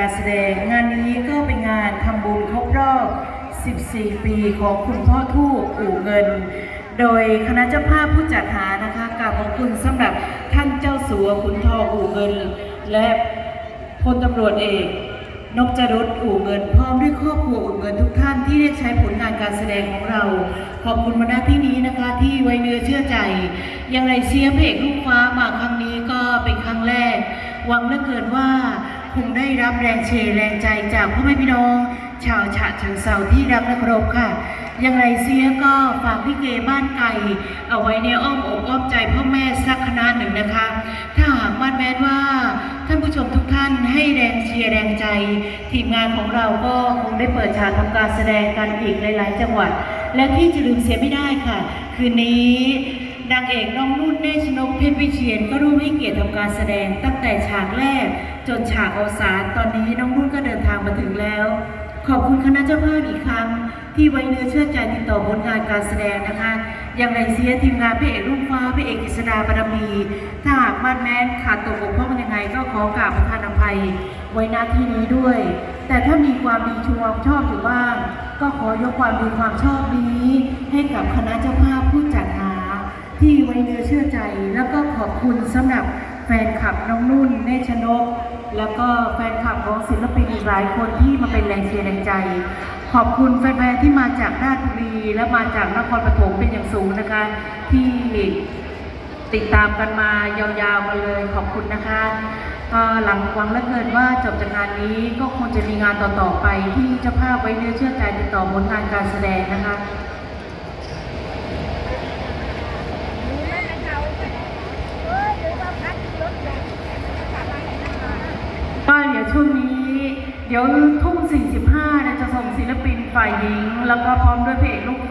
การแสดง งานนี้ก็เป็นงานทำบุญครบรอบ 14 ปีของคุณพ่อทูกอู่เงิน โดยคณะเจ้าภาพผู้จัดหานะคะกราบขอบคุณสำหรับท่านเจ้าสัวขุนทองอู่เงิน และพลตำรวจเอกนกจรุดอู่เงินพร้อมด้วยครอบครัวอู่เงินทุกท่านที่ได้ใช้ผลงานการแสดงของเรา ขอบคุณมาณที่นี้นะคะ ที่ไว้เนื้อเชื่อใจ ยังไรเสียเพกลูกฟ้ามาครั้งนี้ก็เป็นครั้งแรก หวังเหลือเกินว่า คงได้รับแรงเชียร์แรงใจจากพ่อแม่พี่น้อง ชาวฉะเชิงเซาที่รักและเคารพค่ะ อย่างไรเสียก็ฝากพี่เกบ้านไก่ เอาไว้ในอ้อมอกอ้อมใจพ่อแม่สักคณะหนึ่งนะคะ ถ้าหากมั่นแม้นว่าท่านผู้ชมทุกท่านให้แรงเชียร์แรงใจ ทีมงานของเราก็คงได้เปิดฉากทำการแสดงกันอีกหลาย ๆ จังหวัด และที่จะลืมเสียไม่ได้ค่ะ คืนนี้นางเอกน้องนุ่นเนชน เพชรวิเชียนก็ร่วมให้เกียรติทำการแสดงตั้งแต่ฉากแรก จนฉากอวสานตอนนี้น้องนุ่นก็เดินทางมาถึงแล้ว ขอบคุณคณะเจ้าภาพอีกครั้ง ที่ไว้เนื้อเชื่อใจติดต่อผลงานการแสดงนะคะ อย่างไรเสียทีมงานพระเอกรุ่งฟ้าพระเอกกฤษดาบารมี ถ้าหากมันแม้นขาดตกบกพร่องยังไง ก็ขอกราบประทานอภัยไว้ณที่นี้ด้วย แต่ถ้ามีความดีชวมชอบอยู่บ้าง ก็ขอยกความดีความชอบนี้ ให้กับคณะเจ้าภาพผู้จัดหา ที่ไว้เนื้อเชื่อใจ แล้วก็ขอบคุณสำหรับแฟนคลับน้องนุ่นเนชนก แล้วก็แฟนคลับของศิลปินอีกหลายคนที่มาเป็นแรงเชียร์แรงใจ ขอบคุณแฟนๆที่มาจากราชบุรีและมาจากนครปฐมเป็นอย่างสูงนะคะ ที่ติดตามกันมายาวๆกันเลยขอบคุณนะคะก็หลังหวังเหลือเกินว่าจบจากงานนี้ก็คงจะมีงานต่อๆไปที่เจ้าภาพไว้เนื้อเชื่อใจติดต่อผลงานการแสดงนะคะ ก็เดี๋ยว ช่วงนี้ เดี๋ยวทุ่ม45นะจะส่งศิลปินฝ่ายหญิง แล้วก็พร้อมด้วยเพลงลูกฟ้า